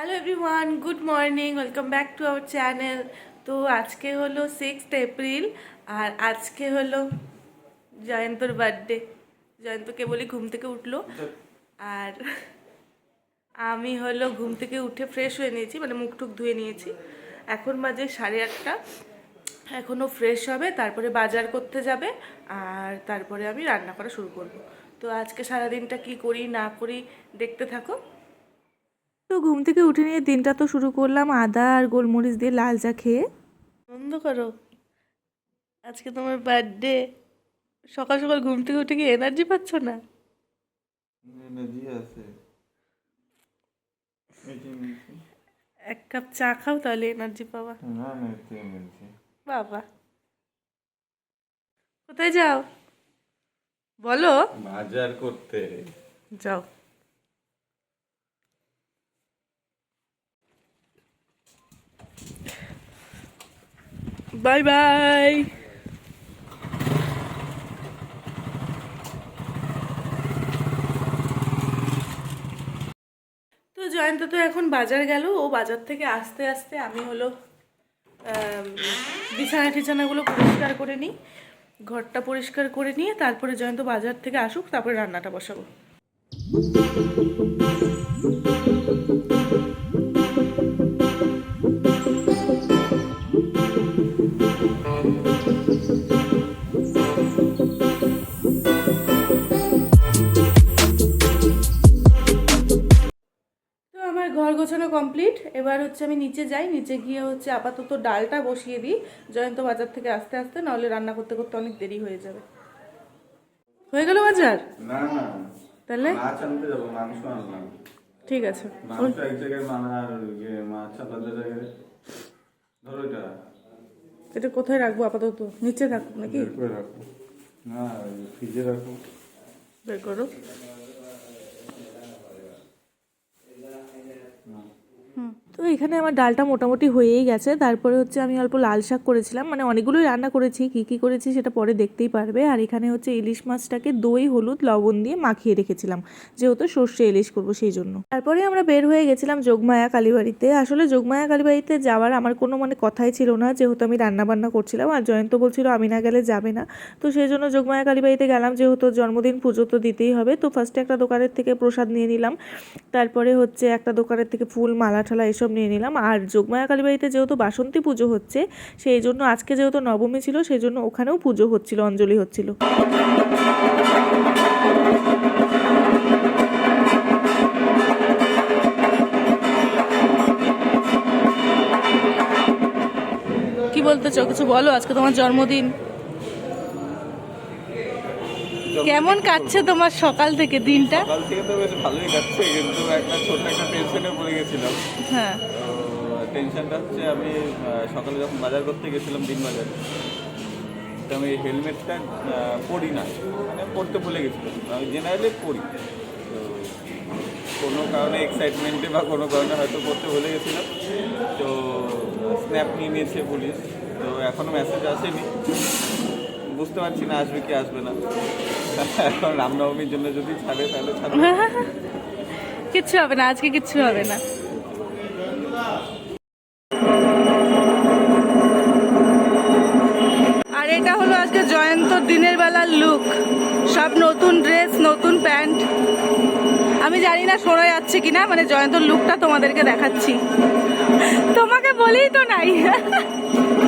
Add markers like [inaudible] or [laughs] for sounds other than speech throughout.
Hello everyone good morning welcome back to our channel তো আজকে হলো সিক্সথ এপ্রিল আর আজকে হলো জয়ন্তর বার্থডে জয়ন্ত বলি ঘুম থেকে উঠল। আর আমি হলো ঘুম থেকে উঠে ফ্রেশ হয়ে নিয়েছি মানে মুখ টুক ধুয়ে নিয়েছি। এখন বাজে সাড়ে আটটা। এখনও ফ্রেশ হবে, তারপরে বাজার করতে যাবে, আর তারপরে আমি রান্না করা শুরু করব। তো আজকে সারাদিনটা কি করি, না করি, দেখতে থাকো। তো ঘুম থেকে উঠে নিয়ে দিনটা তো শুরু করলাম আদা আর গোলমরিচ দিয়ে লাল চা খেয়ে। বন্ধ করো। আজকে তোমার বার্থডে সকাল সকাল ঘুম থেকে উঠে কি এনার্জি পাচ্ছ না? এনার্জি আছে। এক কাপ চা খাও তাহলে এনার্জি পাওয়া না না এতে এনার্জি বাবা। কোথায় যাও? বলো। বাজার করতে। যাও। বাই বাই তো জয়ন্ত তো এখন বাজার গেল, ও বাজার থেকে আস্তে আস্তে আমি হলো বিছানা টিছানাগুলো পরিষ্কার করে নিই, ঘরটা পরিষ্কার করে নিয়ে তারপরে জয়ন্ত বাজার থেকে আসুক, তারপরে রান্নাটা বসাবো। কমপ্লিট এবার হচ্ছে আমি নিচে যাই নিচে গিয়ে হচ্ছে আপাতত ডালটা বসিয়ে দিই। জয়ন্ত বাজার থেকে আস্তে আস্তে নাহলে রান্না করতে করতে অনেক দেরি হয়ে যাবে। হয়ে গেল বাজার? না না। তাহলে? মাছ আনতে যাব মাংস আনলাম ঠিক আছে। মাংস এক জায়গায় ইয়ে মাছ আলাদা জায়গায়। ধরো এটা। এটা কোথায় রাখব আপাতত? নিচে থাকুক নাকি? না ফ্রিজে রাখো বের করো। তো এখানে আমার ডালটা মোটামুটি হয়েই গেছে। তারপরে হচ্ছে আমি অল্প লাল শাক করেছিলাম। মানে অনেকগুলোই রান্না করেছি। কী কী করেছি সেটা পরে দেখতেই পারবে। আর এখানে হচ্ছে ইলিশ মাছটাকে দই, হলুদ, লবণ দিয়ে মাখিয়ে রেখেছিলাম। যেহেতু সর্ষে ইলিশ করব সেই জন্য। তারপরে আমরা বের হয়ে গেছিলাম যোগমায়া কালীবাড়িতে। আসলে যোগমায়া কালীবাড়িতে যাওয়ার আমার কোনো মানে কথাই ছিল না। যেহেতু আমি রান্না বান্না করছিলাম আর জয়ন্ত বলছিল, আমি না গেলে যাবে না। তো সেই জন্য যোগমায়া কালীবাড়িতে গেলাম। যেহেতু জন্মদিন পুজো তো দিতেই হবে। তো ফার্স্টে একটা দোকানের থেকে প্রসাদ নিয়ে নিলাম। তারপরে হচ্ছে একটা দোকানের থেকে ফুল, মালা, ঠালা এসব নিয়ে নিলাম। আর যোগমায়া কালীবাড়িতে যেহেতু বাসন্তী পুজো হচ্ছে, সেই জন্য আজকে যেহেতু নবমী ছিল, সেই জন্য ওখানেও পুজো হচ্ছিল, অঞ্জলি হচ্ছিল। কি বলতে চাও? কিছু বলো? আজকে তোমার জন্মদিন। কেমন কাটছে তোমার সকাল থেকে দিনটা? সকাল থেকে তো বেশ ভালোই কাটছে কিন্তু একটা ছোট একটা টেনশনে পড়ে গেছিলাম। হ্যাঁ। তো টেনশনটা হচ্ছে আমি সকালে যখন বাজার করতে গেছিলাম দিন বাজারে তো আমি হেলমেটটা পরি না মানে পরতে ভুলে গেছিলাম। আমি জেনারেলি পরি। তো কোনো কারণে এক্সাইটমেন্টে বা কোনো কারণে হয়তো পড়তে ভুলে গেছিলাম। তো স্ন্যাপ নিয়ে নিয়েছে পুলিশ। তো এখনও মেসেজ আসেনি। বুঝতে পারছি না, আসবে কি আসবে না। এখন রামনবমীর জন্য যদি ছাড়ে, তাহলে ছাড়বে [laughs] কিচ্ছু হবে না, আজকে কিচ্ছু হবে না। আর এটা হলো আজকে জয়ন্তর দিনের বেলার লুক সব নতুন ড্রেস নতুন প্যান্ট। আমি জানি না শোনা যাচ্ছে কিনা মানে জয়ন্তর লুকটা তোমাদেরকে দেখাচ্ছি। তোমাকে বলেই তো নাই। [laughs]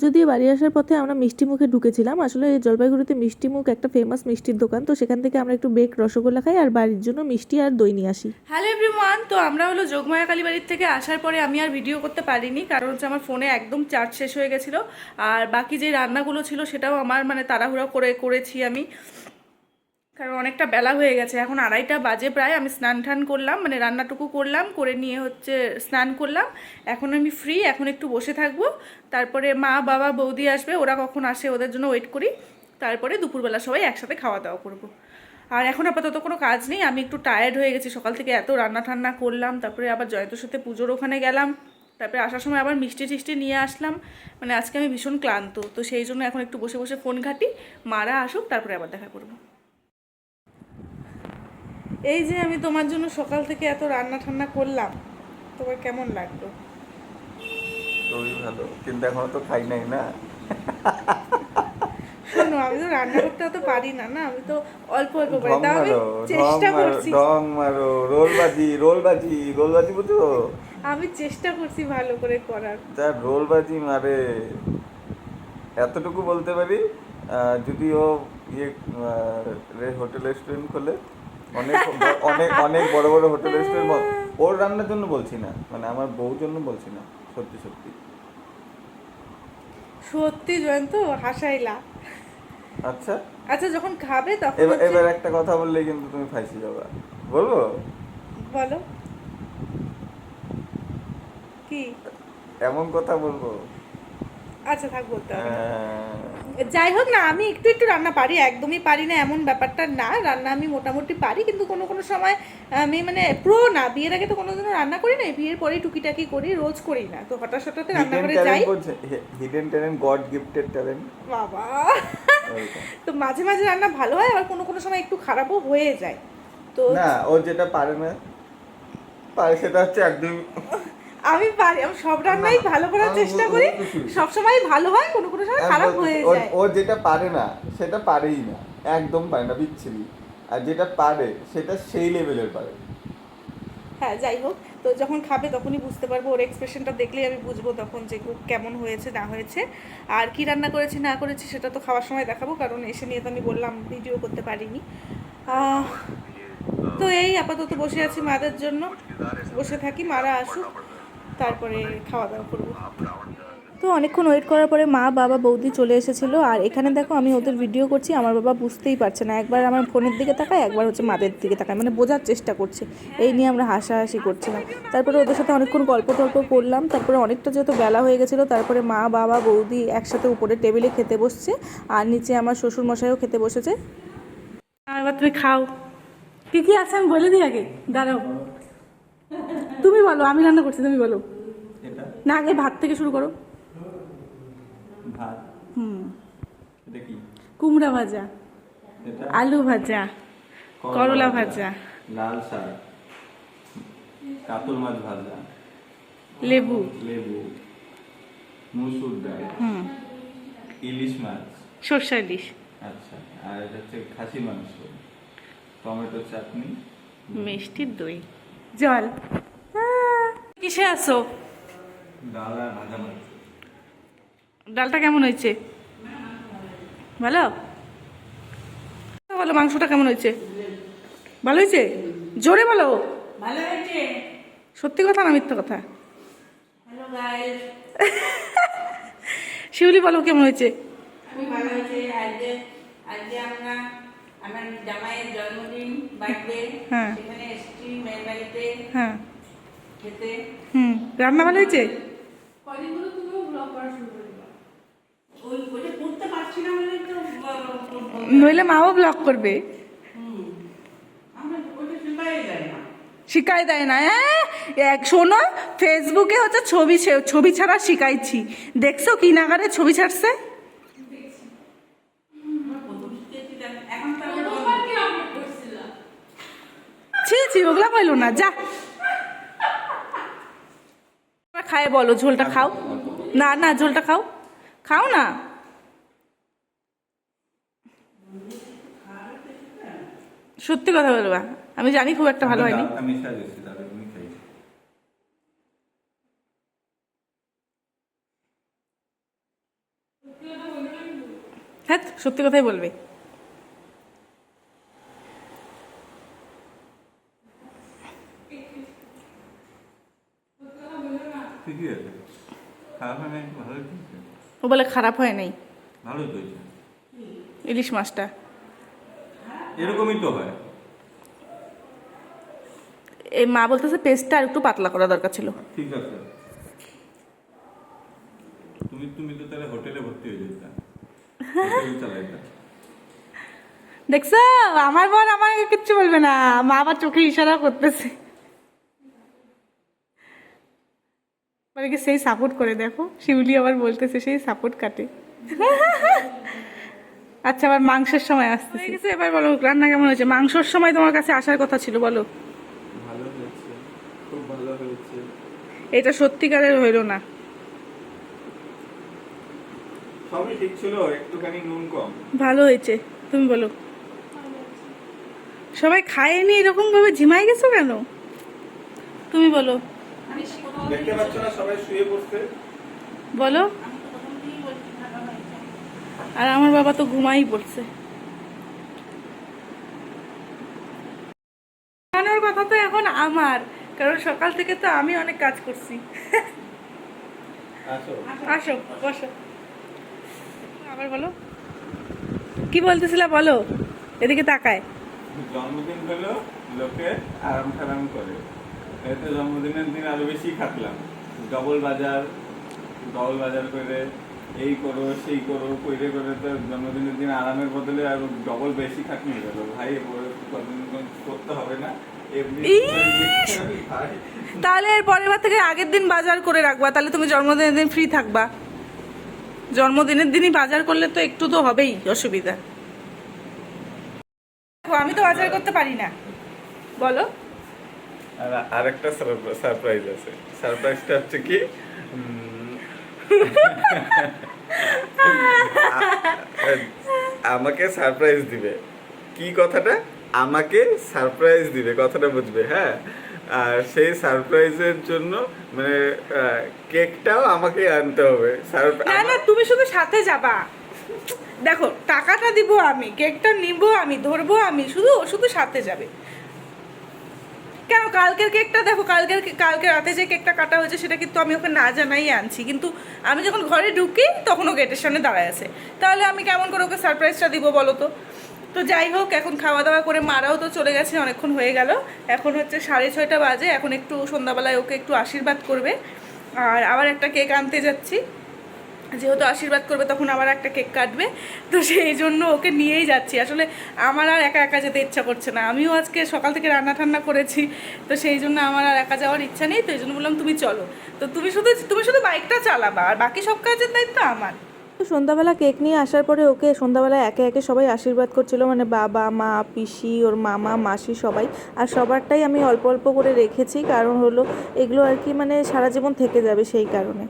পুজো দিয়ে বাড়ি আসার পথে আমরা মিষ্টি মুখে ঢুকেছিলাম, আসলে জলপাইগুড়িতে মিষ্টি মুখ একটা ফেমাস মিষ্টির দোকান, তো সেখান থেকে আমরা একটু বেক রসগোল্লা খাই আর বাড়ির জন্য মিষ্টি আর দই নিয়ে আসি। হ্যালো এভরিওয়ান তো আমরা হলো যোগমায়া কালীবাড়ির থেকে আসার পরে আমি আর ভিডিও করতে পারিনি, কারণ হচ্ছে আমার ফোনে একদম চার্জ শেষ হয়ে গেছিল। আর বাকি যে রান্নাগুলো ছিল সেটাও আমার মানে তাড়াহুড়া করে করেছি আমি। কারণ অনেকটা বেলা হয়ে গেছে। এখন আড়াইটা বাজে প্রায়। আমি স্নান টান করলাম মানে রান্নাটুকু করলাম, করে নিয়ে হচ্ছে স্নান করলাম। এখন আমি ফ্রি এখন একটু বসে থাকব। তারপরে মা, বাবা, বৌদি আসবে, ওরা কখন আসে ওদের জন্য ওয়েট করি। তারপরে দুপুরবেলা সবাই একসাথে খাওয়া দাওয়া করব। আর এখন আপাতত কোনো কাজ নেই। আমি একটু টায়ার্ড হয়ে গেছি। সকাল থেকে এত রান্না ঠান্না করলাম, তারপরে আবার জয়ন্তর সাথে পুজোর ওখানে গেলাম। তারপরে আসার সময় আবার মিষ্টি টিষ্টি নিয়ে আসলাম। মানে আজকে আমি ভীষণ ক্লান্ত। তো সেই জন্য এখন একটু বসে বসে ফোন ঘাটি। মারা আসুক, তারপরে আবার দেখা করব। এই যে আমি তোমার জন্য সকাল থেকে এত রান্না ঠান্না করলাম তোমার কেমন লাগল? খুবই ভালো কিন্তু এখনও তো খাই নাই না। শোনো আমি তো রান্না করতে অত পারি না না? আমি তো অল্প অল্প পারি। তাও আমি চেষ্টা করছি। ঢং মারো রোল বাজি রোল বাজি রোল বাজি বুঝছ? আমি চেষ্টা করছি ভালো করে করার। যা রোল বাজি মারে। এতটুকু বলতে পারি যদি ও ইয়ে হোটেল রেস্টুরেন্ট খোলে অনেক অনেক অনেক বড় বড় হোটেল রেস্টুরেন্ট ওর রান্নার জন্য বলছি না মানে আমার বউর জন্য বলছি না সত্যি সত্যি। সত্যি জয়ন্ত হাসাইলা। আচ্ছা। আচ্ছা যখন খাবে তখন এবার এবার একটা কথা বললে কিন্তু তুমি ফাইসি যাবা। বলব? বলো। কি? এমন কথা বলব। আচ্ছা থাক বলতে। আহ, যাই হোক না আমি একটু একটু রান্না পারি একদমই পারি না এমন ব্যাপারটা না। রান্না আমি মোটামুটি পারি কিন্তু কোনো কোনো সময় আমি মানে প্রো না বিয়ের আগে তো কোনোদিনও রান্না করি না বিয়ের পরেই টুকিটাকি করি রোজ করি না। তো হঠাৎ হঠাৎ রান্না করে যাই। Hidden talent god gifted talent বাবা। [laughs] তো মাঝে মাঝে রান্না ভালো হয় আবার কোনো কোনো সময় একটু খারাপও হয়ে যায়। তো না ও যেটা পারে না পারে সেটা হচ্ছে একদম আমি পারি আমি সব রান্নাই ভালো করার চেষ্টা করি। সব সময় ভালো হয় কোনো কোনো সময় খারাপ হয়ে যায়। ও যেটা পারে না সেটা পারেই না একদম পারে না বিচ্ছিরি। আর যেটা পারে সেটা সেই লেভেলের পারে। হ্যাঁ যাই হোক তো যখন খাবে তখনই বুঝতে পারব ওর এক্সপ্রেশনটা দেখলেই আমি বুঝব তখন যে ও কেমন হয়েছে না হয়েছে। আর কি রান্না করেছি না করেছি সেটা তো খাওয়ার সময় দেখাবো কারণ এসে নিয়ে তো আমি বললাম ভিডিও করতে পারিনি। তো এই আপাতত বসে আছি মাদের জন্য। বসে থাকি মারা আসুক। তারপরে খাওয়া দাওয়া করব। তো অনেকক্ষণ ওয়েট করার পরে মা, বাবা, বৌদি চলে এসেছিল। আর এখানে দেখো আমি ওদের ভিডিও করছি, আমার বাবা বুঝতেই পারছে না। একবার আমার ফোনের দিকে তাকায়, একবার হচ্ছে মাদের দিকে তাকায়। মানে বোঝার চেষ্টা করছে। এই নিয়ে আমরা হাসাহাসি করছিলাম। তারপরে ওদের সাথে অনেকক্ষণ গল্প টল্প করলাম। তারপরে অনেকটা যেহেতু বেলা হয়ে গেছিল, তারপরে মা, বাবা, বৌদি একসাথে উপরে টেবিলে খেতে বসছে। আর নিচে আমার শ্বশুর মশাইও খেতে বসেছে। এবার তুমি খাও। কী কী আছে আমি বলে দিই আগে? দাঁড়াও। তুমি বলো আমি রান্না করছি তুমি বলো। না আগে ভাত থেকে শুরু করো। ভাত? হুম। এটা কি? কুমড়া ভাজা আলু ভাজা করলা ভাজা লাল শাক কাতল মাছ ভাজা লেবু। লেবু মুসুর ডাল হুম। ইলিশ মাছ। সর্ষে ইলিশ। আচ্ছা আর এটা হচ্ছে খাসি মাংস টমেটো চাটনি মিষ্টির দই। জল। কিসে মাছ। ডালটা কেমন হয়েছে? ভালো? বলো মাংসটা কেমন হয়েছে? ভালো হয়েছে? জোরে বলো। ভালো হয়েছে। সত্যি কথা না মিথ্যা কথা? হ্যালো [laughs] শিউলি বলো কেমন হয়েছে? ভালো হয়েছে। আজকে আজকে আমরা আমার জামাইয়ের জন্মদিন বার্থডে হ্যাঁ। সেখানে এসেছি মেয়ের বাড়িতে। হ্যাঁ। খেতে হুম রান্না ভালো হয়েছে? নইলে মাও ব্লগ করবে। শিখাই দেয় না। হ্যাঁ? এক শোনো ফেসবুকে হচ্ছে ছবি ছবি ছাড়া শিখাইছি দেখছ কি নাগারে ছবি ছাড়ছে? ছি ছি ওগুলা পাইলো না যা। খায় বলো ঝোলটা খাও। না না ঝোলটা খাও। খাও না? সত্যি কথা বলবা আমি জানি খুব একটা ভালো হয়নি। হ্যাঁ সত্যি কথাই বলবে ঠিকই আছে খারাপ হয় নাই ভালোই তো হয়েছে। ও বলে খারাপ হয় নাই? ভালোই তো ইলিশ মাছটা। এরকমই তো হয়। এই মা বলতেছে পেস্টটা আর একটু পাতলা করা দরকার ছিল। ঠিক আছে। তুমি তুমি তো তাহলে হোটেলে ভর্তি হয়ে যেতে। দেখছ? আমার বোন আমাকে কিচ্ছু বলবে না। মা আবার চোখে ইশারা করতেছে। মানে কি সেই সাপোর্ট করে দেখো। শিউলি আবার বলতেছে সেই সাপোর্ট কাটে। [laughs] আচ্ছা আবার মাংসের সময় আছে এবার বলো রান্না কেমন হয়েছে? মাংসর সময় তোমার কাছে আসার কথা ছিল বলো। ভালো হয়েছে খুব ভালো হয়েছে। এটা সত্যিকারের হইল না। সবই ঠিক ছিল একটুখানি নুন কম। ভালো হয়েছে তুমি বলো। সবাই খায়নি এরকম ভাবে ঝিমাই গেছো কেন? তুমি বলো। দেখতে পাচ্ছ না সবাই শুয়ে পড়ছে। বলো। আর আমার বাবা তো ঘুমাই পড়ছে। ঘুমানোর কথা তো এখন আমার কারণ সকাল থেকে তো আমি অনেক কাজ করছি। আসো। আসো বসো। আবার বলো। কি বলতেছিলা বলো? এদিকে তাকায়। জন্মদিন হলো লোকে আরাম খারাম করে। এতে জন্মদিনের দিন আরও বেশি খাটলাম ডবল বাজার ডবল বাজার করে এই করো সেই করো কইরে করে তো জন্মদিনের দিন আরামের বদলে আর ডবল বেশি খাটনি গেল। ভাই করতে হবে না? এমনি [laughs] তাহলে এর পরের বার থেকে আগের দিন বাজার করে রাখবা। তাহলে তুমি জন্মদিনের দিন ফ্রি থাকবা। জন্মদিনের দিনই বাজার করলে তো একটু তো হবেই অসুবিধা। দেখো, আমি তো বাজার করতে পারি না। বলো। আর আরেকটা সারপ্রাইজ আছে। সারপ্রাইজটা হচ্ছে কি আমাকে সারপ্রাইজ দিবে। কি কথাটা? আমাকে সারপ্রাইজ দিবে কথাটা বুঝবে হ্যাঁ? আর সেই সারপ্রাইজের জন্য মানে কেকটাও আমাকে আনতে হবে। না না তুমি শুধু সাথে যাবা। দেখো টাকাটা দিব আমি কেকটা নিব আমি ধরবো আমি শুধু শুধু সাথে যাবে। কেন? কালকের কেকটা দেখো, কালকের কালকে রাতে যে কেকটা কাটা হয়েছে সেটা কিন্তু আমি ওকে না জানাই আনছি। কিন্তু আমি যখন ঘরে ঢুকি, তখন ও গেটের সামনে দাঁড়ায় আছে। তাহলে আমি কেমন করে ওকে সারপ্রাইজটা দিব বলো তো? তো যাই হোক, এখন খাওয়া দাওয়া করে মারাও তো চলে গেছে, অনেকক্ষণ হয়ে গেল। এখন হচ্ছে সাড়ে ছয়টা বাজে, এখন একটু সন্ধ্যাবেলায় ওকে একটু আশীর্বাদ করবে। আর আবার একটা কেক আনতে যাচ্ছি। যেহেতু আশীর্বাদ করবে, তখন আবার একটা কেক কাটবে। তো সেই জন্য ওকে নিয়েই যাচ্ছি। আসলে আমার আর একা একা যেতে ইচ্ছা করছে না। আমিও আজকে সকাল থেকে রান্না ঠান্না করেছি, তো সেই জন্য আমার আর একা যাওয়ার ইচ্ছা নেই। তো এই জন্য বললাম, তুমি চলো। তো তুমি শুধু তুমি শুধু বাইকটা চালাবা, আর বাকি সব কাজের দায়িত্ব আমার। সন্ধ্যাবেলা কেক নিয়ে আসার পরে ওকে সন্ধ্যাবেলা একে একে সবাই আশীর্বাদ করছিল মানে বাবা, মা, পিসি, ওর মামা, মাসি সবাই। আর সবারটাই আমি অল্প অল্প করে রেখেছি, কারণ হলো এগুলো আর কি মানে সারা জীবন থেকে যাবে সেই কারণে।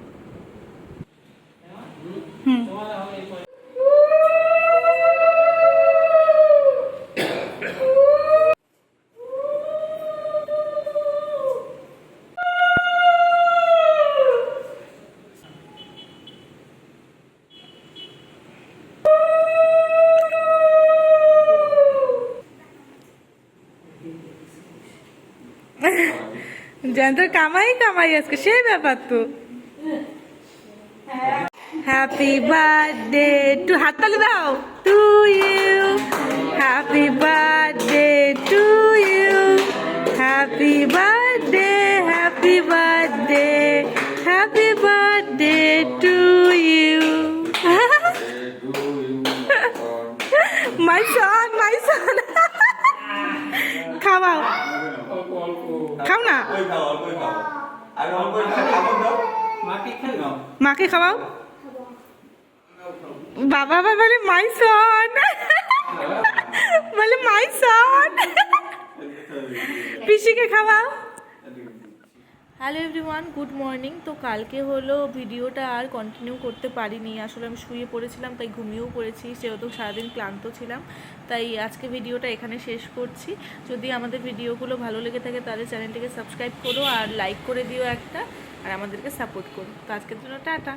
জয়ন্তর কামাই কামাই আজকে সেই ব্যাপার তো। হ্যাপি বার্থডে টু হাততালি দাও to you happy birthday to you happy birthday happy birthday happy birthday to you my son my son খাওয়াও খাও না অল্পই খাও অল্পই খাও আর অল্পই খাও খাবার দাও মাকে খাও মাকে খাওয়াও বাবা বাবা বলে মাই সন [laughs] বলে মাই সন পিসিকে খাওয়াও। হ্যালো এভরিওয়ান গুড মর্নিং তো কালকে হলো ভিডিওটা আর কন্টিনিউ করতে পারিনি। আসলে আমি শুয়ে পড়েছিলাম তাই ঘুমিয়েও পড়েছি। সেহেতু সারাদিন ক্লান্ত ছিলাম তাই আজকে ভিডিওটা এখানে শেষ করছি। যদি আমাদের ভিডিওগুলো ভালো লেগে থাকে তাহলে চ্যানেলটিকে সাবস্ক্রাইব করো আর লাইক করে দিও একটা আর আমাদেরকে সাপোর্ট করো। তো আজকের জন্য টাটা।